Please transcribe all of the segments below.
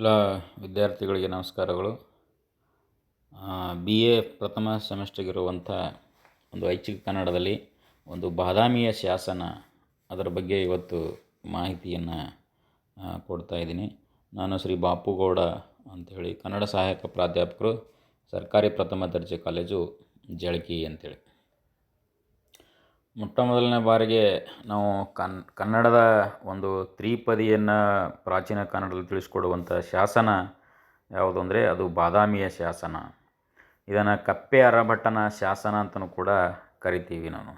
ಎಲ್ಲ ವಿದ್ಯಾರ್ಥಿಗಳಿಗೆ ನಮಸ್ಕಾರಗಳು. ಬಿ ಎ ಪ್ರಥಮ ಸೆಮಿಸ್ಟರ್ಗಿರುವಂಥ ಒಂದು ಐಚ್ಛಿಕ ಕನ್ನಡದಲ್ಲಿ ಒಂದು ಬಾದಾಮಿಯ ಶಾಸನ ಅದರ ಬಗ್ಗೆ ಇವತ್ತು ಮಾಹಿತಿಯನ್ನು ಕೊಡ್ತಾ ಇದ್ದೀನಿ. ನಾನು ಶ್ರೀ ಬಾಪುಗೌಡ ಅಂಥೇಳಿ ಕನ್ನಡ ಸಹಾಯಕ ಪ್ರಾಧ್ಯಾಪಕರು, ಸರ್ಕಾರಿ ಪ್ರಥಮ ದರ್ಜೆ ಕಾಲೇಜು ಜಳಕಿ ಅಂಥೇಳಿ ಮೊಟ್ಟ ಮೊದಲನೇ ಬಾರಿಗೆ ನಾವು ಕನ್, ಕನ್ನಡದ ಒಂದು ತ್ರಿಪದಿಯನ್ನು ಪ್ರಾಚೀನ ಕನ್ನಡದಲ್ಲಿ ತಿಳಿಸ್ಕೊಡುವಂಥ ಶಾಸನ ಯಾವುದು ಅಂದರೆ ಅದು ಬಾದಾಮಿಯ ಶಾಸನ. ಇದನ್ನು ಕಪ್ಪೆ ಅರಭಟ್ಟನ ಶಾಸನ ಅಂತಲೂ ಕೂಡ ಕರಿತೀವಿ ನಾವು.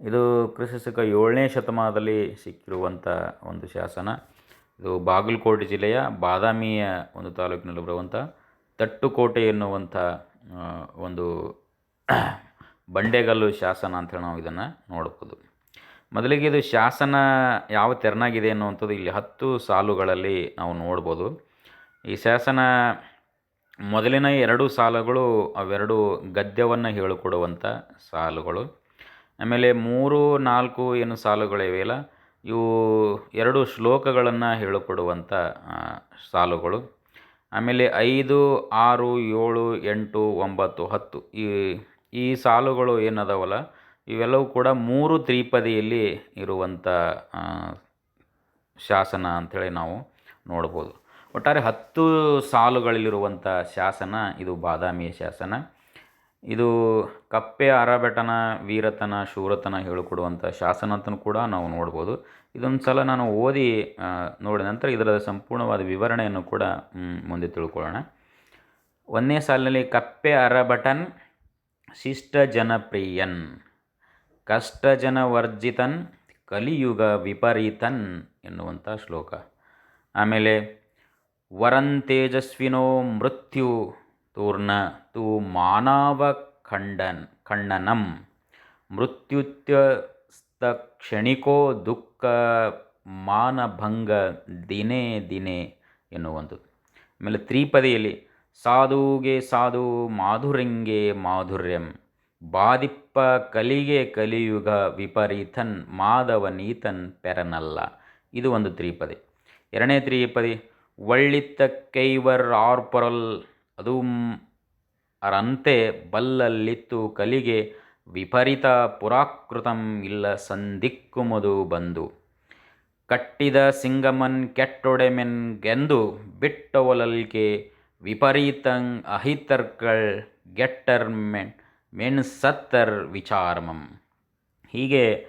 ಇದು ಕ್ರಿಸ್ತಶಕ ಏಳನೇ ಶತಮಾನದಲ್ಲಿ ಸಿಕ್ಕಿರುವಂಥ ಒಂದು ಶಾಸನ. ಇದು ಬಾಗಲಕೋಟೆ ಜಿಲ್ಲೆಯ ಬಾದಾಮಿಯ ಒಂದು ತಾಲೂಕಿನಲ್ಲಿ ಬರುವಂಥ ತಟ್ಟುಕೋಟೆ ಎನ್ನುವಂಥ ಒಂದು ಬಂಡೆಗಲ್ಲು ಶಾಸನ ಅಂತೇಳಿ ನಾವು ಇದನ್ನು ನೋಡ್ಬೋದು. ಮೊದಲಿಗೆ ಇದು ಶಾಸನ ಯಾವ ತೆರನಾಗಿದೆ ಅನ್ನುವಂಥದ್ದು ಇಲ್ಲಿ ಹತ್ತು ಸಾಲುಗಳಲ್ಲಿ ನಾವು ನೋಡ್ಬೋದು. ಈ ಶಾಸನ ಮೊದಲಿನ ಎರಡು ಸಾಲುಗಳು ಅವೆರಡು ಗದ್ಯವನ್ನು ಹೇಳಿಕೊಡುವಂಥ ಸಾಲುಗಳು. ಆಮೇಲೆ ಮೂರು, ನಾಲ್ಕು ಏನು ಸಾಲುಗಳಿವೆಯಲ್ಲ ಇವು ಎರಡು ಶ್ಲೋಕಗಳನ್ನು ಹೇಳಿಕೊಡುವಂಥ ಸಾಲುಗಳು. ಆಮೇಲೆ ಐದು, ಆರು, ಏಳು, ಎಂಟು, ಒಂಬತ್ತು, ಹತ್ತು ಈ ಈ ಸಾಲುಗಳು ಏನದಾವಲ್ಲ? ಇವೆಲ್ಲವೂ ಕೂಡ ಮೂರು ತ್ರಿಪದಿಯಲ್ಲಿ ಇರುವಂಥ ಶಾಸನ ಅಂಥೇಳಿ ನಾವು ನೋಡ್ಬೋದು. ಒಟ್ಟಾರೆ ಹತ್ತು ಸಾಲುಗಳಲ್ಲಿರುವಂಥ ಶಾಸನ ಇದು ಬಾದಾಮಿಯ ಶಾಸನ. ಇದು ಕಪ್ಪೆ ಅರಬೆಟನ ವೀರತನ, ಶೂರತನ ಹೇಳಿಕೊಡುವಂಥ ಶಾಸನ ಅಂತಲೂ ಕೂಡ ನಾವು ನೋಡ್ಬೋದು. ಇದೊಂದು ಸಲ ನಾನು ಓದಿ ನೋಡಿದ ನಂತರ ಇದರ ಸಂಪೂರ್ಣವಾದ ವಿವರಣೆಯನ್ನು ಕೂಡ ಮುಂದೆ ತಿಳ್ಕೊಳ್ಳೋಣ. ಒಂದನೇ ಸಾಲಿನಲ್ಲಿ ಕಪ್ಪೆ ಅರಬಟನ್ ಶಿಷ್ಟ ಜನಪ್ರಿಯನ್ ಕಷ್ಟ ಜನವರ್ಜಿತನ್ ಕಲಿಯುಗ ವಿಪರೀತನ್ ಎನ್ನುವಂಥ ಶ್ಲೋಕ. ಆಮೇಲೆ, ವರನ್ ತೇಜಸ್ವಿನೋ ಮೃತ್ಯು ತೂರ್ಣ ತು ಮಾನವ ಖಂಡನ್, ಖಂಡನಂ ಮೃತ್ಯುತ್ಯಸ್ತ ಕ್ಷಣಿಕೋ ದುಃಖ ಮಾನಭಂಗ ದಿನೇ ದಿನೇ ಎನ್ನುವಂಥದ್ದು. ಆಮೇಲೆ ತ್ರಿಪದಿಯಲ್ಲಿ ಸಾಧುಗೆ ಸಾಧು, ಮಾಧುರ್ಯಂಗೆ ಮಾಧುರ್ಯಂ. ಬಾದಿಪ್ಪ ಕಲಿಗೆ ಕಲಿಯುಗ ವಿಪರೀತನ್ ಮಾಧವನೀತನ್ ಪೆರನಲ್ಲ. ಇದು ಒಂದು ತ್ರಿಪದಿ. ಎರಡನೇ ತ್ರಿಪದಿ ಒಳ್ಳಿತ್ತ ಕೈವರ್ ಆರ್ಪೊರಲ್ ಅದು ಅರಂತೆ ಬಲ್ಲಲ್ಲಿತ್ತು ಕಲಿಗೆ ವಿಪರೀತ ಪುರಾಕೃತಂ ಇಲ್ಲ ಸಂದಿಕ್ಕುಮದು ಬಂದು. ಕಟ್ಟಿದ ಸಿಂಗಮನ್ ಕೆಟ್ಟೊಡೆಮೆನ್ಗೆಂದು ಗೆಂದು ಬಿಟ್ಟೊವಲಲ್ಕೆ ವಿಪರೀತಂ ಅಹಿತರ್ಕಳ್ ಗೆಟ್ಟರ್ ಮೆಣ್ ಮೆಣ್ ಸತ್ತರ್ ವಿಚಾರಮಂ. ಹೀಗೆ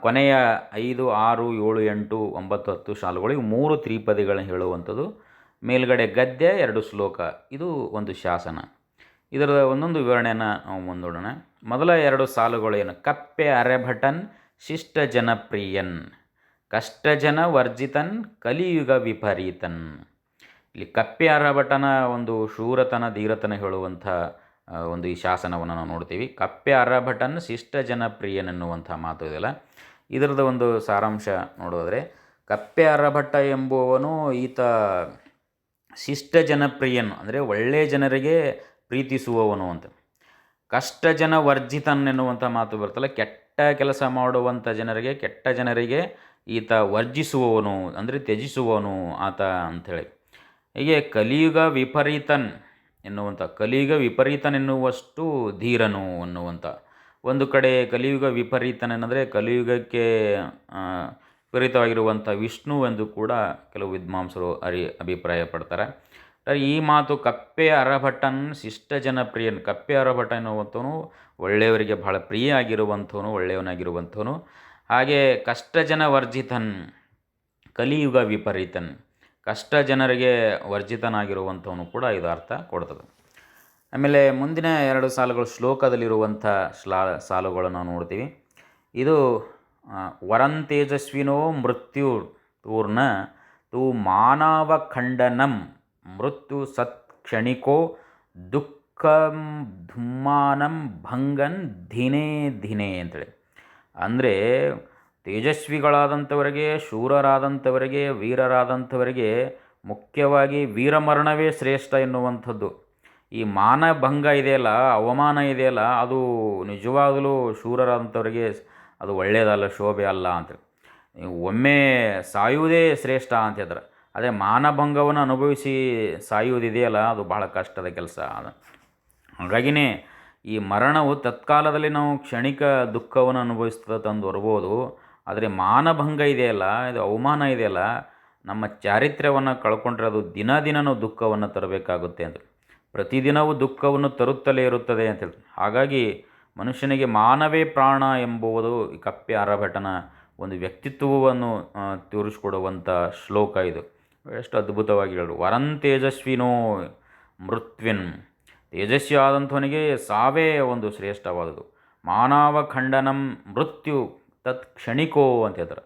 ಕೊನೆಯ ಐದು, ಆರು, ಏಳು, ಎಂಟು, ಒಂಬತ್ತು, ಹತ್ತು ಶಾಲುಗಳಿಗೆ ಮೂರು ತ್ರಿಪದಿಗಳನ್ನು ಹೇಳುವಂಥದ್ದು. ಮೇಲ್ಗಡೆ ಗದ್ಯ, ಎರಡು ಶ್ಲೋಕ. ಇದು ಒಂದು ಶಾಸನ. ಇದರ ಒಂದೊಂದು ವಿವರಣೆಯನ್ನು ನಾವು ಮುಂದೂಡೋಣ. ಮೊದಲ ಎರಡು ಸಾಲುಗಳು ಏನು? ಕಪ್ಪೆ ಅರೆಭಟನ್, ಶಿಷ್ಟ ಜನಪ್ರಿಯನ್ ಕಷ್ಟಜನ ವರ್ಜಿತನ್, ಕಲಿಯುಗ ವಿಪರೀತನ್. ಇಲ್ಲಿ ಕಪ್ಪೆ ಅರಭಟನ ಒಂದು ಶೂರತನ, ಧೀರತನ ಹೇಳುವಂಥ ಒಂದು ಈ ಶಾಸನವನ್ನು ನಾವು ನೋಡ್ತೀವಿ. ಕಪ್ಪೆ ಅರಭಟನ್ ಶಿಷ್ಟ ಜನಪ್ರಿಯನ್ ಎನ್ನುವಂಥ ಮಾತು ಇದೆಲ್ಲ ಇದರದ ಒಂದು ಸಾರಾಂಶ ನೋಡೋದ್ರೆ ಕಪ್ಪೆ ಅರಭಟ್ಟ ಎಂಬುವವನು ಈತ ಶಿಷ್ಟ ಜನಪ್ರಿಯನು, ಅಂದರೆ ಒಳ್ಳೆಯ ಜನರಿಗೆ ಪ್ರೀತಿಸುವವನು ಅಂತ. ಕಷ್ಟ ಜನ ವರ್ಜಿತನ್ ಎನ್ನುವಂಥ ಮಾತು ಬರ್ತಲ್ಲ ಕೆಟ್ಟ ಕೆಲಸ ಮಾಡುವಂಥ ಜನರಿಗೆ, ಕೆಟ್ಟ ಜನರಿಗೆ ಈತ ವರ್ಜಿಸುವವನು, ಅಂದರೆ ತ್ಯಜಿಸುವವನು ಆತ ಅಂಥೇಳಿ. ಹೀಗೆ ಕಲಿಯುಗ ವಿಪರೀತನ್ ಎನ್ನುವಂಥ, ಕಲಿಯುಗ ವಿಪರೀತನ್ ಎನ್ನುವಷ್ಟು ಧೀರನು ಅನ್ನುವಂಥ ಒಂದು ಕಡೆ ಕಲಿಯುಗ ವಿಪರೀತನೇನೆಂದರೆ ಏನಂದರೆ ಕಲಿಯುಗಕ್ಕೆ ವಿಪರೀತವಾಗಿರುವಂಥ ವಿಷ್ಣು ಎಂದು ಕೂಡ ಕೆಲವು ವಿದ್ವಾಂಸರು ಅರಿ ಅಭಿಪ್ರಾಯ ಪಡ್ತಾರೆ ಈ ಮಾತು ಕಪ್ಪೆ ಅರಭಟನ್ ಶಿಷ್ಟ ಜನಪ್ರಿಯನ್, ಕಪ್ಪೆ ಅರಭಟ ಎನ್ನುವಂಥವನು ಒಳ್ಳೆಯವರಿಗೆ ಬಹಳ ಪ್ರಿಯ ಆಗಿರುವಂಥವನು ಒಳ್ಳೆಯವನಾಗಿರುವಂಥವನು. ಹಾಗೆ ಕಷ್ಟ ಜನ ವರ್ಜಿತನ್ ಕಲಿಯುಗ ವಿಪರೀತನ್ ಕಷ್ಟ ಜನರಿಗೆ ವರ್ಜಿತನಾಗಿರುವಂಥವನು ಕೂಡ ಇದು ಅರ್ಥ ಕೊಡ್ತದೆ. ಆಮೇಲೆ ಮುಂದಿನ ಎರಡು ಸಾಲುಗಳು ಶ್ಲೋಕದಲ್ಲಿರುವಂಥ ಶ್ಲಾ ಸಾಲುಗಳನ್ನು ನಾವು ನೋಡ್ತೀವಿ. ಇದು ವರಂತೇಜಸ್ವಿನೋ ಮೃತ್ಯು ತೂರ್ಣ ತು ಮಾನವ ಖಂಡನಂ ಮೃತ್ಯು ಸತ್ ಕ್ಷಣಿಕೋ ದುಃಖಂ ಧುಮ್ಮಾನಂ ಭಂಗನ್ ಧಿನೇ ಧಿನೇ ಅಂತೇಳಿ. ಅಂದರೆ ತೇಜಸ್ವಿಗಳಾದಂಥವರಿಗೆ, ಶೂರರಾದಂಥವರಿಗೆ, ವೀರರಾದಂಥವರಿಗೆ ಮುಖ್ಯವಾಗಿ ವೀರಮರಣವೇ ಶ್ರೇಷ್ಠ ಎನ್ನುವಂಥದ್ದು. ಈ ಮಾನಭಂಗ ಇದೆಯಲ್ಲ, ಅವಮಾನ ಇದೆಯಲ್ಲ, ಅದು ನಿಜವಾಗಲೂ ಶೂರರಾದಂಥವರಿಗೆ ಅದು ಒಳ್ಳೆಯದಲ್ಲ, ಶೋಭೆ ಅಲ್ಲ ಅಂತ. ಒಮ್ಮೆ ಸಾಯುವುದೇ ಶ್ರೇಷ್ಠ ಅಂತ ಹೇಳಿದ್ರೆ, ಅದೇ ಮಾನಭಂಗವನ್ನು ಅನುಭವಿಸಿ ಸಾಯುವುದಿದೆಯಲ್ಲ ಅದು ಬಹಳ ಕಷ್ಟದ ಕೆಲಸ. ಹಾಗಾಗಿನೇ ಈ ಮರಣವು ತತ್ಕಾಲದಲ್ಲಿ ನಾವು ಕ್ಷಣಿಕ ದುಃಖವನ್ನು ಅನುಭವಿಸ್ತದೆ ತಂದು ಬರ್ಬೋದು. ಆದರೆ ಮಾನಭಂಗ ಇದೆಯಲ್ಲ, ಇದು ಅವಮಾನ ಇದೆಯಲ್ಲ, ನಮ್ಮ ಚಾರಿತ್ರ್ಯವನ್ನು ಕಳ್ಕೊಂಡ್ರೆ ಅದು ದಿನ ದಿನವೂ ದುಃಖವನ್ನು ತರಬೇಕಾಗುತ್ತೆ ಅಂತ. ಪ್ರತಿದಿನವೂ ದುಃಖವನ್ನು ತರುತ್ತಲೇ ಇರುತ್ತದೆ ಅಂತ ಹೇಳ್ತಾರೆ. ಹಾಗಾಗಿ ಮನುಷ್ಯನಿಗೆ ಮಾನವೇ ಪ್ರಾಣ ಎಂಬುವುದು ಕಪ್ಪೆ ಆರಭಟನ ಒಂದು ವ್ಯಕ್ತಿತ್ವವನ್ನು ತೋರಿಸ್ಕೊಡುವಂಥ ಶ್ಲೋಕ ಇದು. ಎಷ್ಟು ಅದ್ಭುತವಾಗಿ ಹೇಳು ವರನ್ ತೇಜಸ್ವಿನೋ ಮೃತ್ವಿನ್. ತೇಜಸ್ವಿ ಆದಂಥವನಿಗೆ ಸಾವೇ ಒಂದು ಶ್ರೇಷ್ಠವಾದುದು ಮಾನವ ಖಂಡನಂ ಮೃತ್ಯು ತತ್ ಕ್ಷಣಿಕೋ ಅಂತ ಹೇಳ್ತಾರೆ.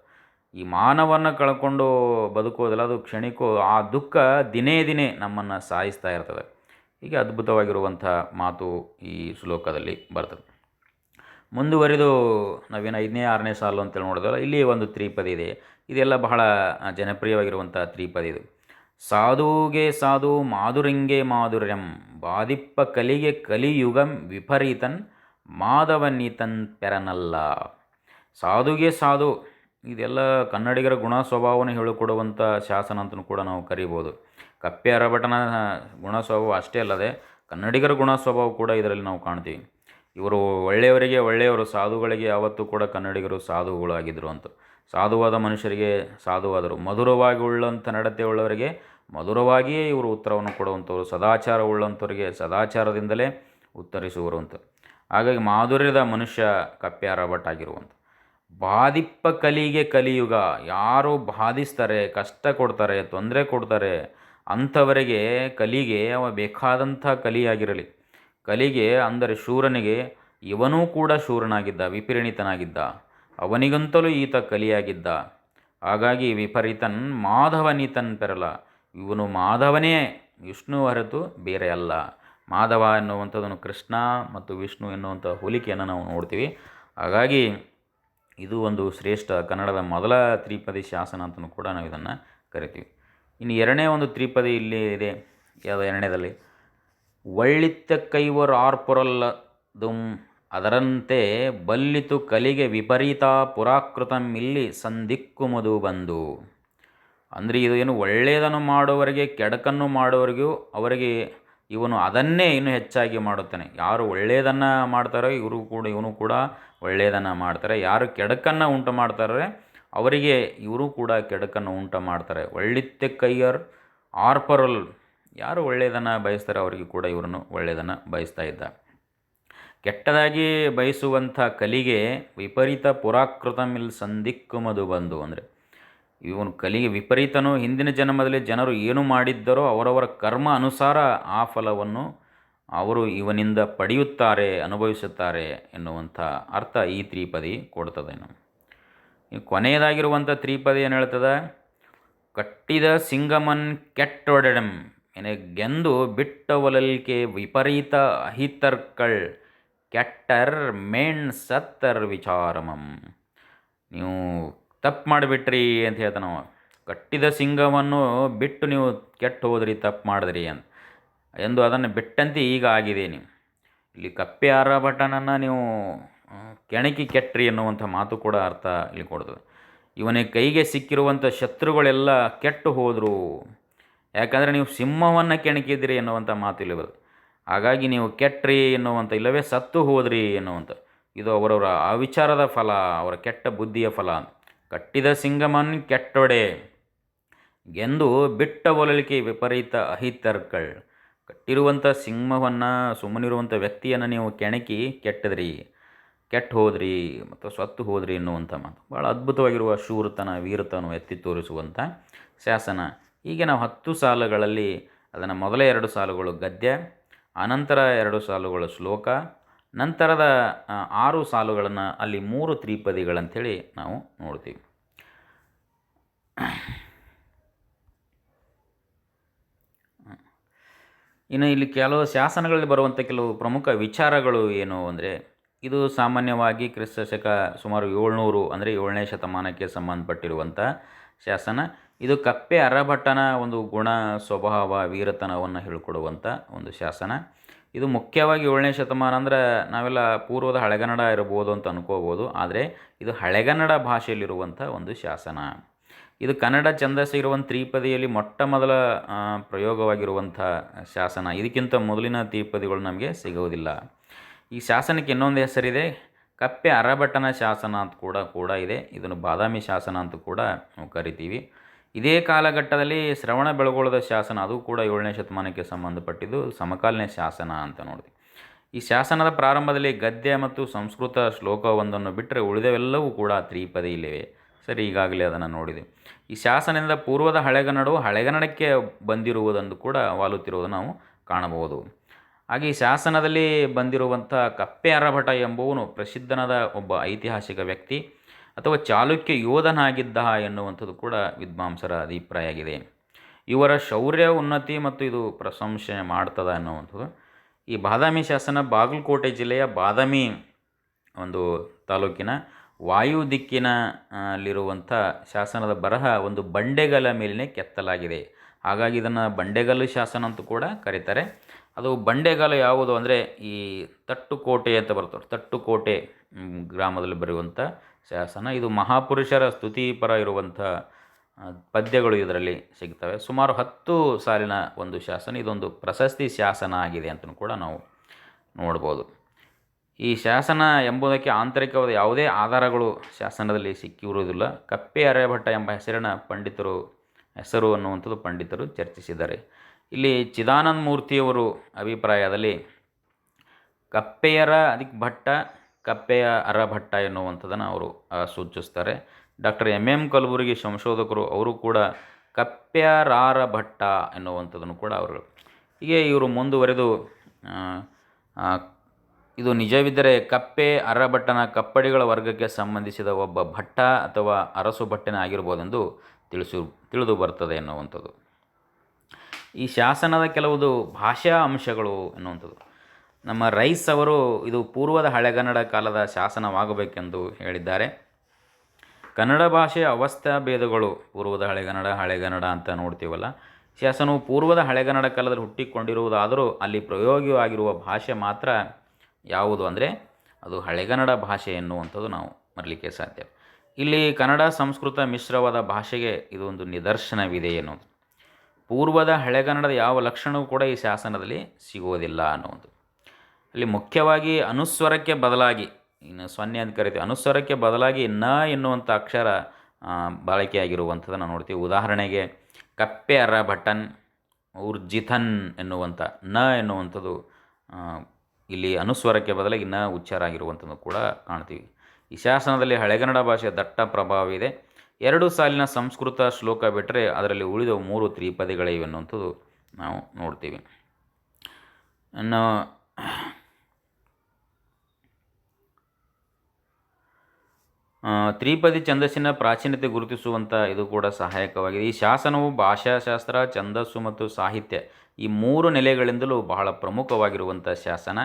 ಈ ಮಾನವನ್ನು ಕಳ್ಕೊಂಡು ಬದುಕೋದಿಲ್ಲ, ಅದು ಕ್ಷಣಿಕೋ, ಆ ದುಃಖ ದಿನೇ ದಿನೇ ನಮ್ಮನ್ನು ಸಾಯಿಸ್ತಾ ಇರ್ತದೆ. ಹೀಗೆ ಅದ್ಭುತವಾಗಿರುವಂಥ ಮಾತು ಈ ಶ್ಲೋಕದಲ್ಲಿ ಬರ್ತದೆ. ಮುಂದುವರಿದು ನಾವೇನು ಐದನೇ, ಆರನೇ ಸಾಲು ಅಂತೇಳಿ ನೋಡಿದ್ವಲ್ಲ, ಇಲ್ಲಿ ಒಂದು ತ್ರಿಪದಿ ಇದೆ. ಇದೆಲ್ಲ ಬಹಳ ಜನಪ್ರಿಯವಾಗಿರುವಂಥ ತ್ರಿಪದಿ ಇದು. ಸಾಧುಗೆ ಸಾಧು, ಮಾಧುರಿಂಗೆ ಮಾಧುರ್ಯಂ ಬಾದಿಪ್ಪ ಕಲಿಗೆ ಕಲಿಯುಗಂ ವಿಪರೀತನ್, ಮಾಧವನೀತನ್ ಪೆರನಲ್ಲ. ಸಾಧುಗೆ ಸಾಧು. ಇದೆಲ್ಲ ಕನ್ನಡಿಗರ ಗುಣ ಸ್ವಭಾವವನ್ನು ಹೇಳಿಕೊಡುವಂಥ ಶಾಸನ ಅಂತಲೂ ಕೂಡ ನಾವು ಕರಿಬೋದು. ಕಪ್ಪೆ ಅರಭಟನ ಗುಣ ಸ್ವಭಾವ ಅಷ್ಟೇ ಅಲ್ಲದೆ ಕನ್ನಡಿಗರ ಗುಣ ಸ್ವಭಾವ ಕೂಡ ಇದರಲ್ಲಿ ನಾವು ಕಾಣ್ತೀವಿ. ಇವರು ಒಳ್ಳೆಯವರಿಗೆ ಒಳ್ಳೆಯವರು, ಸಾಧುಗಳಿಗೆ ಯಾವತ್ತೂ ಕೂಡ ಕನ್ನಡಿಗರು ಸಾಧುಗಳಾಗಿದ್ದರು ಅಂತ. ಸಾಧುವಾದ ಮನುಷ್ಯರಿಗೆ ಸಾಧುವಾದರು. ಮಧುರವಾಗಿ ಉಳ್ಳಂಥ ನಡತೆ ಉಳ್ಳವರಿಗೆ ಮಧುರವಾಗಿಯೇ ಇವರು ಉತ್ತರವನ್ನು ಕೊಡುವಂಥವ್ರು, ಸದಾಚಾರ ಉಳ್ಳಂಥವರಿಗೆ ಸದಾಚಾರದಿಂದಲೇ ಉತ್ತರಿಸುವರು ಅಂತ. ಹಾಗಾಗಿ ಮಾಧುರ್ಯದ ಮನುಷ್ಯ ಕಪ್ಪೆ ಆಗಿರುವಂಥ. ಬಾಧಿಪ್ಪ ಕಲಿಗೆ ಕಲಿಯುಗ. ಯಾರು ಬಾಧಿಸ್ತಾರೆ, ಕಷ್ಟ ಕೊಡ್ತಾರೆ, ತೊಂದರೆ ಕೊಡ್ತಾರೆ, ಅಂಥವರಿಗೆ ಕಲಿಗೆ ಅವ ಬೇಕಾದಂಥ ಕಲಿಯಾಗಿರಲಿ. ಕಲಿಗೆ ಅಂದರೆ ಶೂರನಿಗೆ ಇವನೂ ಕೂಡ ಶೂರನಾಗಿದ್ದ ವಿಪರಿಣಿತನಾಗಿದ್ದ ಅವನಿಗಂತಲೂ ಈತ ಕಲಿಯಾಗಿದ್ದ. ಹಾಗಾಗಿ ವಿಪರೀತನ್, ಮಾಧವನೀತನ್ ಪೆರಲ. ಇವನು ಮಾಧವನೇ, ವಿಷ್ಣು ಹೊರತು ಬೇರೆ ಅಲ್ಲ. ಮಾಧವ ಎನ್ನುವಂಥದ್ದನ್ನು ಕೃಷ್ಣ ಮತ್ತು ವಿಷ್ಣು ಎನ್ನುವಂಥ ಹೋಲಿಕೆಯನ್ನು ನಾವು ನೋಡ್ತೀವಿ. ಹಾಗಾಗಿ ಇದು ಒಂದು ಶ್ರೇಷ್ಠ ಕನ್ನಡದ ಮೊದಲ ತ್ರಿಪದಿ ಶಾಸನ ಅಂತಲೂ ಕೂಡ ನಾವು ಇದನ್ನು ಕರಿತೀವಿ. ಇನ್ನು ಎರಡನೇ ಒಂದು ತ್ರಿಪದಿ ಇಲ್ಲಿ ಇದೆ, ಯಾವುದು ಎರಡನೇದಲ್ಲಿ? ಒಳ್ಳಿತ್ತ ಕೈವರ್ ಆರ್ಪುರಲ್ಲದುಂ ಅದರಂತೆ ಬಲ್ಲಿತು ಕಲಿಗೆ ವಿಪರೀತ ಪುರಾಕೃತಂ ಇಲ್ಲಿ ಸಂದಿಕ್ಕುಮದು ಬಂದು. ಅಂದರೆ ಇದು ಏನು ಒಳ್ಳೆಯದನ್ನು ಮಾಡುವವರಿಗೆ ಕೆಡಕನ್ನು ಮಾಡುವವರಿಗೂ ಅವರಿಗೆ ಇವನು ಅದನ್ನೇ ಇನ್ನೂ ಹೆಚ್ಚಾಗಿ ಮಾಡುತ್ತಾನೆ. ಯಾರು ಒಳ್ಳೆಯದನ್ನು ಮಾಡ್ತಾರೋ ಇವರು ಕೂಡ, ಇವನು ಕೂಡ ಒಳ್ಳೆಯದನ್ನು ಮಾಡ್ತಾರೆ. ಯಾರು ಕೆಡಕನ್ನು ಉಂಟು ಮಾಡ್ತಾರೆ ಅವರಿಗೆ ಇವರು ಕೂಡ ಕೆಡಕನ್ನು ಉಂಟು ಮಾಡ್ತಾರೆ. ಒಳ್ಳಿತ್ತೆ ಕೈಯರ್, ಆರ್ಪರಲ್, ಯಾರು ಒಳ್ಳೆಯದನ್ನು ಬಯಸ್ತಾರೆ ಅವರಿಗೆ ಕೂಡ ಇವರನ್ನು ಒಳ್ಳೆಯದನ್ನು ಬಯಸ್ತಾ ಇದ್ದ ಕೆಟ್ಟದಾಗಿ ಬಯಸುವಂಥ ಕಲಿಗೆ ವಿಪರೀತ ಪುರಾಕೃತ ಪುರಾಕೃತಮಿಲ್ ಸಂದಿಕ್ಕುಮದು ಬಂದು ಅಂದರೆ ಇವನು ಕಲಿಗೆ ವಿಪರೀತನೋ ಹಿಂದಿನ ಜನ್ಮದಲ್ಲಿ ಜನರು ಏನು ಮಾಡಿದ್ದರೋ ಅವರವರ ಕರ್ಮ ಅನುಸಾರ ಆ ಫಲವನ್ನು ಅವರು ಇವನಿಂದ ಪಡೆಯುತ್ತಾರೆ, ಅನುಭವಿಸುತ್ತಾರೆ ಎನ್ನುವಂಥ ಅರ್ಥ ಈ ತ್ರಿಪದಿ ಕೊಡ್ತದೆ ನಾವು ಇನ್ನು ಕೊನೆಯದಾಗಿರುವಂಥ ತ್ರಿಪದಿ ಏನು ಹೇಳ್ತದೆ? ಕಟ್ಟಿದ ಸಿಂಗಮನ್ ಕೆಟ್ಟೊಡೆಡಂ, ಏನೇ ಗೆಂದು ಬಿಟ್ಟ ಒಲಲ್ಕೆ ವಿಪರೀತ ಅಹಿತರ್ಕಳ್, ಕೆಟ್ಟರ್ ಮೇಣ್ ಸತ್ತರ್ ವಿಚಾರಮಂ. ನೀವು ತಪ್ಪು ಮಾಡಿಬಿಟ್ರಿ ಅಂತ ಹೇಳ್ತಾನೆ ಅವ. ಕಟ್ಟಿದ ಸಿಂಗವನ್ನು ಬಿಟ್ಟು ನೀವು ಕೆಟ್ಟು ಹೋದ್ರಿ, ತಪ್ಪು ಮಾಡಿದ್ರಿ ಅಂತ. ಎಂದು ಅದನ್ನು ಬಿಟ್ಟಂತೆ ಈಗ ಆಗಿದೆ ನೀವು. ಇಲ್ಲಿ ಕಪ್ಪೆ ಆರ ಭಟನನ್ನು ನೀವು ಕೆಣಕಿ ಕೆಟ್ಟ್ರಿ ಎನ್ನುವಂಥ ಮಾತು ಕೂಡ ಅರ್ಥ ಇಲ್ಲಿ ಕೊಡ್ತದೆ. ಇವನಿಗೆ ಕೈಗೆ ಸಿಕ್ಕಿರುವಂಥ ಶತ್ರುಗಳೆಲ್ಲ ಕೆಟ್ಟು ಹೋದರು. ಯಾಕಂದರೆ ನೀವು ಸಿಂಹವನ್ನು ಕೆಣಕಿದ್ರಿ ಎನ್ನುವಂಥ ಮಾತು ಇಲ್ಲಿ ಬರ್ತದೆ. ಹಾಗಾಗಿ ನೀವು ಕೆಟ್ಟ್ರಿ ಎನ್ನುವಂಥ, ಇಲ್ಲವೇ ಸತ್ತು ಹೋದ್ರಿ ಎನ್ನುವಂಥ, ಇದು ಅವರವರ ಅವಿಚಾರದ ಫಲ, ಅವರ ಕೆಟ್ಟ ಬುದ್ಧಿಯ ಫಲ ಕಟ್ಟಿದ ಸಿಂಗಮನ್ ಕೆಟ್ಟೊಡೆ. ಎಂದು ಬಿಟ್ಟ ಒಲಲಿಕೆ ವಿಪರೀತ ಅಹಿತರ್ಕಳ್. ಕಟ್ಟಿರುವಂಥ ಸಿಂಹವನ್ನು, ಸುಮ್ಮನಿರುವಂಥ ವ್ಯಕ್ತಿಯನ್ನು ನೀವು ಕೆಣಕಿ ಕೆಟ್ಟದ್ರಿ. ಕೆಟ್ಟು ಹೋದ್ರಿ, ಮತ್ತು ಸ್ವತ್ತು ಹೋದ್ರಿ ಎನ್ನುವಂಥ ಮಾತು. ಭಾಳ ಅದ್ಭುತವಾಗಿರುವ ಶೂರತನ ವೀರತನ ಎತ್ತಿ ತೋರಿಸುವಂಥ ಶಾಸನ. ಈಗ ನಾವು ಹತ್ತು ಸಾಲುಗಳಲ್ಲಿ, ಅದನ್ನು ಮೊದಲ ಎರಡು ಸಾಲುಗಳು ಗದ್ಯ ಅನಂತರ ಎರಡು ಸಾಲುಗಳು ಶ್ಲೋಕ ನಂತರದ ಆರು ಸಾಲುಗಳನ್ನು ಅಲ್ಲಿ ಮೂರು ತ್ರಿಪದಿಗಳಂಥೇಳಿ ನಾವು ನೋಡ್ತೀವಿ. ಇನ್ನು ಇಲ್ಲಿ ಕೆಲವು ಶಾಸನಗಳಲ್ಲಿ ಬರುವಂಥ ಕೆಲವು ಪ್ರಮುಖ ವಿಚಾರಗಳು ಏನು ಅಂದರೆ, ಇದು ಸಾಮಾನ್ಯವಾಗಿ ಕ್ರಿಸ್ತ ಶಕ ಸುಮಾರು ಏಳ್ನೂರು ಅಂದರೆ ಏಳನೇ ಶತಮಾನಕ್ಕೆ ಸಂಬಂಧಪಟ್ಟಿರುವಂಥ ಶಾಸನ. ಇದು ಕಪ್ಪೆ ಅರಭಟ್ಟನ ಒಂದು ಗುಣ ಸ್ವಭಾವ, ವೀರತನವನ್ನು ಹೇಳಿಕೊಡುವಂಥ ಒಂದು ಶಾಸನ. ಇದು ಮುಖ್ಯವಾಗಿ ಏಳನೇ ಶತಮಾನ ಅಂದರೆ ನಾವೆಲ್ಲ ಪೂರ್ವದ ಹಳೆಗನ್ನಡ ಇರಬಹುದು ಅಂತ ಅನ್ಕೋಬೋದು. ಆದರೆ ಇದು ಹಳೆಗನ್ನಡ ಭಾಷೆಯಲ್ಲಿರುವಂಥ ಒಂದು ಶಾಸನ. ಇದು ಕನ್ನಡ ಛಂದಸ್ಸು ಇರುವಂಥ ತ್ರಿಪದಿಯಲ್ಲಿ ಮೊಟ್ಟ ಮೊದಲ ಪ್ರಯೋಗವಾಗಿರುವಂಥ ಶಾಸನ. ಇದಕ್ಕಿಂತ ಮೊದಲಿನ ತ್ರಿಪದಿಗಳು ನಮಗೆ ಸಿಗುವುದಿಲ್ಲ. ಈ ಶಾಸನಕ್ಕೆ ಇನ್ನೊಂದು ಹೆಸರಿದೆ, ಕಪ್ಪೆ ಅರಭಟನ ಶಾಸನ ಅಂತ ಕೂಡ ಕೂಡ ಇದೆ. ಇದನ್ನು ಬಾದಾಮಿ ಶಾಸನ ಅಂತ ಕೂಡ ನಾವು ಕರಿತೀವಿ. ಇದೇ ಕಾಲಘಟ್ಟದಲ್ಲಿ ಶ್ರವಣ ಬೆಳಗೊಳದ ಶಾಸನ ಅದು ಕೂಡ ಏಳನೇ ಶತಮಾನಕ್ಕೆ ಸಂಬಂಧಪಟ್ಟಿದ್ದು, ಸಮಕಾಲೀನ ಶಾಸನ ಅಂತ ನೋಡಿದೆ. ಈ ಶಾಸನದ ಪ್ರಾರಂಭದಲ್ಲಿ ಗದ್ಯ ಮತ್ತು ಸಂಸ್ಕೃತ ಶ್ಲೋಕವೊಂದನ್ನು ಬಿಟ್ಟರೆ ಉಳಿದವೆಲ್ಲವೂ ಕೂಡ ತ್ರಿಪದಿಯಲ್ಲಿವೆ ಸರಿ, ಈಗಾಗಲೇ ಅದನ್ನು ನೋಡಿದೆ. ಈ ಶಾಸನದಿಂದ ಪೂರ್ವದ ಹಳೆಗನ್ನಡವು ಹಳೆಗನ್ನಡಕ್ಕೆ ಬಂದಿರುವುದನ್ನು ಕೂಡ ವಾಲುತ್ತಿರುವುದನ್ನು ನಾವು ಕಾಣಬಹುದು. ಹಾಗೆ ಈ ಶಾಸನದಲ್ಲಿ ಬಂದಿರುವಂಥ ಕಪ್ಪೆ ಅರಭಟ ಎಂಬುವನು ಪ್ರಸಿದ್ಧನಾದ ಒಬ್ಬ ಐತಿಹಾಸಿಕ ವ್ಯಕ್ತಿ. ಅಥವಾ ಚಾಲುಕ್ಯ ಯೋಧನಾಗಿದ್ದ ಎನ್ನುವಂಥದ್ದು ಕೂಡ ವಿದ್ವಾಂಸರ ಅಭಿಪ್ರಾಯ ಆಗಿದೆ. ಇವರ ಶೌರ್ಯ, ಉನ್ನತಿ ಮತ್ತು ಇದು ಪ್ರಶಂಸೆ ಮಾಡ್ತದ ಅನ್ನುವಂಥದ್ದು ಈ ಬಾದಾಮಿ ಶಾಸನ ಬಾಗಲಕೋಟೆ ಜಿಲ್ಲೆಯ ಬಾದಾಮಿ ಒಂದು ತಾಲೂಕಿನ ವಾಯು ದಿಕ್ಕಿನ ಅಲ್ಲಿರುವಂಥ ಶಾಸನದ ಬರಹ ಒಂದು ಬಂಡೆಗಲ ಮೇಲಿನ ಕೆತ್ತಲಾಗಿದೆ. ಹಾಗಾಗಿ ಇದನ್ನು ಬಂಡೆಗಲ್ಲು ಶಾಸನ ಅಂತ ಕೂಡ ಕರೀತಾರೆ. ಅದು ಬಂಡೆಗಲ ಯಾವುದು ಅಂದರೆ ಈ ತಟ್ಟುಕೋಟೆ ಅಂತ ಬರ್ತಾರೆ ತಟ್ಟುಕೋಟೆ ಗ್ರಾಮದಲ್ಲಿ ಬರುವಂಥ ಶಾಸನ. ಇದು ಮಹಾಪುರುಷರ ಸ್ತುತಿ ಪರ ಇರುವಂಥ ಪದ್ಯಗಳು ಇದರಲ್ಲಿ ಸಿಗ್ತವೆ. ಸುಮಾರು ಹತ್ತು ಸಾಲಿನ ಒಂದು ಶಾಸನ. ಇದೊಂದು ಪ್ರಶಸ್ತಿ ಶಾಸನ ಆಗಿದೆ ಅಂತಲೂ ಕೂಡ ನಾವು ನೋಡ್ಬೋದು. ಈ ಶಾಸನ ಎಂಬುದಕ್ಕೆ ಆಂತರಿಕವಾದ ಯಾವುದೇ ಆಧಾರಗಳು ಶಾಸನದಲ್ಲಿ ಸಿಕ್ಕಿರುವುದಿಲ್ಲ. ಕಪ್ಪೆ ಅರೆಭಟ್ಟ ಎಂಬ ಹೆಸರಿನ ಪಂಡಿತರು, ಹೆಸರು ಅನ್ನುವಂಥದ್ದು ಪಂಡಿತರು ಚರ್ಚಿಸಿದ್ದಾರೆ. ಇಲ್ಲಿ ಚಿದಾನಂದ ಮೂರ್ತಿಯವರು ಅಭಿಪ್ರಾಯದಲ್ಲಿ ಕಪ್ಪೆಯರ ಅದಕ್ಕೆ ಭಟ್ಟ ಕಪ್ಪೆಯ ಅರಭಟ್ಟ ಎನ್ನುವಂಥದ್ದನ್ನು ಅವರು ಸೂಚಿಸ್ತಾರೆ. ಡಾಕ್ಟರ್ ಎಂ ಎಂ ಕಲಬುರ್ಗಿ ಸಂಶೋಧಕರು, ಅವರು ಕೂಡ ಕಪ್ಪೆಯರಾರ ಭಟ್ಟ ಎನ್ನುವಂಥದ್ದನ್ನು ಕೂಡ ಅವರು ಹೀಗೆ ಇವರು ಮುಂದುವರೆದು ಇದು ನಿಜವಿದ್ದರೆ ಕಪ್ಪೆ ಅರಭಟ್ಟನ ಕಪ್ಪಡಿಗಳ ವರ್ಗಕ್ಕೆ ಸಂಬಂಧಿಸಿದ ಒಬ್ಬ ಭಟ್ಟ ಅಥವಾ ಅರಸು ಭಟ್ಟನೇ ಆಗಿರ್ಬೋದೆಂದು ತಿಳಿಸು, ತಿಳಿದು ಬರ್ತದೆ ಎನ್ನುವಂಥದ್ದು. ಈ ಶಾಸನದ ಕೆಲವುದು ಭಾಷಾ ಅಂಶಗಳು ಎನ್ನುವಂಥದ್ದು. ನಮ್ಮ ರೈಸ್ ಅವರು ಇದು ಪೂರ್ವದ ಹಳೆಗನ್ನಡ ಕಾಲದ ಶಾಸನವಾಗಬೇಕೆಂದು ಹೇಳಿದ್ದಾರೆ. ಕನ್ನಡ ಭಾಷೆಯ ಅವಸ್ಥಾ ಭೇದಗಳು ಪೂರ್ವದ ಹಳೆಗನ್ನಡ ಹಳೆಗನ್ನಡ ಅಂತ ನೋಡ್ತೀವಲ್ಲ. ಶಾಸನವು ಪೂರ್ವದ ಹಳೆಗನ್ನಡ ಕಾಲದಲ್ಲಿ ಹುಟ್ಟಿಕೊಂಡಿರುವುದಾದರೂ ಅಲ್ಲಿ ಪ್ರಯೋಗವಾಗಿರುವ ಭಾಷೆ ಮಾತ್ರ ಯಾವುದು ಅಂದರೆ ಅದು ಹಳೆಗನ್ನಡ ಭಾಷೆ ಎನ್ನುವಂಥದ್ದು ನಾವು ಮರಲಿಕ್ಕೆ ಸಾಧ್ಯ. ಇಲ್ಲಿ ಕನ್ನಡ ಸಂಸ್ಕೃತ ಮಿಶ್ರವಾದ ಭಾಷೆಗೆ ಇದು ಒಂದು ನಿದರ್ಶನವಿದೆ ಎನ್ನುವುದು. ಪೂರ್ವದ ಹಳೆಗನ್ನಡದ ಯಾವ ಲಕ್ಷಣವೂ ಕೂಡ ಈ ಶಾಸನದಲ್ಲಿ ಸಿಗುವುದಿಲ್ಲ ಅನ್ನುವುದು. ಅಲ್ಲಿ ಮುಖ್ಯವಾಗಿ ಅನುಸ್ವರಕ್ಕೆ ಬದಲಾಗಿ, ಇನ್ನು ಸೊನ್ನೆ ಅಂತ ಕರಿತೀವಿ, ಅನುಸ್ವರಕ್ಕೆ ಬದಲಾಗಿ ನ ಎನ್ನುವಂಥ ಅಕ್ಷರ ಬಳಕೆಯಾಗಿರುವಂಥದ್ದನ್ನು ನೋಡ್ತೀವಿ. ಉದಾಹರಣೆಗೆ ಕಪ್ಪೆ ಅರ ಭಟನ್, ಊರ್ಜಿಥನ್ ಎನ್ನುವಂಥ, ನ ಎನ್ನುವಂಥದ್ದು ಇಲ್ಲಿ ಅನುಸ್ವರಕ್ಕೆ ಬದಲಾಗಿ ನ ಉಚ್ಚಾರ ಆಗಿರುವಂಥದ್ದು ಕೂಡ ಕಾಣ್ತೀವಿ. ಈ ಶಾಸನದಲ್ಲಿ ಹಳೆಗನ್ನಡ ಭಾಷೆಯ ದಟ್ಟ ಪ್ರಭಾವ ಇದೆ. ಎರಡು ಸಾಲಿನ ಸಂಸ್ಕೃತ ಶ್ಲೋಕ ಬಿಟ್ಟರೆ ಅದರಲ್ಲಿ ಉಳಿದ ಮೂರು ತ್ರಿಪದಿಗಳಿವೆ ಅನ್ನುವಂಥದ್ದು ನಾವು ನೋಡ್ತೀವಿ. ಇನ್ನು ತ್ರಿಪದಿ ಛಂದಸ್ಸಿನ ಪ್ರಾಚೀನತೆ ಗುರುತಿಸುವಂಥ ಇದು ಕೂಡ ಸಹಾಯಕವಾಗಿದೆ. ಈ ಶಾಸನವು ಭಾಷಾಶಾಸ್ತ್ರ, ಛಂದಸ್ಸು ಮತ್ತು ಸಾಹಿತ್ಯ ಈ ಮೂರು ನೆಲೆಗಳಿಂದಲೂ ಬಹಳ ಪ್ರಮುಖವಾಗಿರುವಂಥ ಶಾಸನ.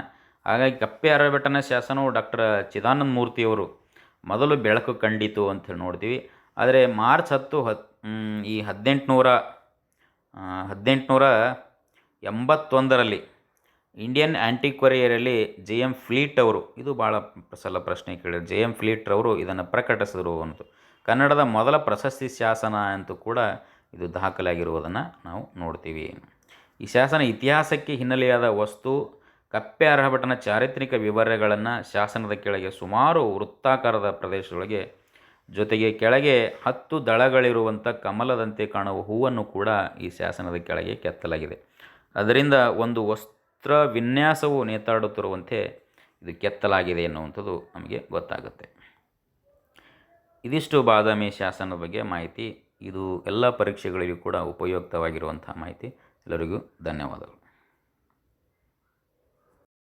ಹಾಗಾಗಿ ಕಪ್ಪೆ ಅರಬೆಟ್ಟನ ಶಾಸನವು ಡಾಕ್ಟರ್ ಚಿದಾನಂದ ಮೂರ್ತಿಯವರು ಮೊದಲು ಬೆಳಕು ಕಂಡಿತು ಅಂತ ಹೇಳಿ ನೋಡ್ತೀವಿ. ಆದರೆ ಮಾರ್ಚ್ ಹತ್ತು, ಹತ್ ಈ ಹದಿನೆಂಟುನೂರ ಹದಿನೆಂಟುನೂರ ಎಂಬತ್ತೊಂದರಲ್ಲಿ ಇಂಡಿಯನ್ ಆ್ಯಂಟಿಕ್ವರಿಯರಲ್ಲಿ ಜೆ ಎಂ ಫ್ಲೀಟ್ ಅವರು, ಇದು ಭಾಳ ಸಲ ಪ್ರಶ್ನೆ ಕೇಳಿದ್ರು ಜೆ ಎಂ ಫ್ಲೀಟ್ ಅವರು ಇದನ್ನು ಪ್ರಕಟಿಸಿದ್ರು ಅಂತ. ಕನ್ನಡದ ಮೊದಲ ಪ್ರಶಸ್ತಿ ಶಾಸನ ಅಂತೂ ಕೂಡ ಇದು ದಾಖಲಾಗಿರುವುದನ್ನು ನಾವು ನೋಡ್ತೀವಿ. ಈ ಶಾಸನ ಇತಿಹಾಸಕ್ಕೆ ಹಿನ್ನೆಲೆಯಾದ ವಸ್ತು, ಕಪ್ಪೆ ಅರ್ಹಭಟನ ಚಾರಿತ್ರಿಕ ವಿವರಗಳನ್ನು ಶಾಸನದ ಕೆಳಗೆ ಸುಮಾರು ವೃತ್ತಾಕಾರದ ಪ್ರದೇಶದೊಳಗೆ, ಜೊತೆಗೆ ಕೆಳಗೆ ಹತ್ತು ದಳಗಳಿರುವಂಥ ಕಮಲದಂತೆ ಕಾಣುವ ಹೂವನ್ನು ಕೂಡ ಈ ಶಾಸನದ ಕೆಳಗೆ ಕೆತ್ತಲಾಗಿದೆ. ಅದರಿಂದ ಒಂದು ವಸ್ತ್ರ ವಿನ್ಯಾಸವು ನೇತಾಡುತ್ತಿರುವಂತೆ ಇದು ಕೆತ್ತಲಾಗಿದೆ ಎನ್ನುವಂಥದ್ದು ನಮಗೆ ಗೊತ್ತಾಗುತ್ತೆ. ಇದಿಷ್ಟು ಬಾದಾಮಿ ಶಾಸನದ ಬಗ್ಗೆ ಮಾಹಿತಿ. ಇದು ಎಲ್ಲ ಪರೀಕ್ಷೆಗಳಿಗೂ ಕೂಡ ಉಪಯುಕ್ತವಾಗಿರುವಂಥ ಮಾಹಿತಿ. ಎಲ್ಲರಿಗೂ ಧನ್ಯವಾದಗಳು.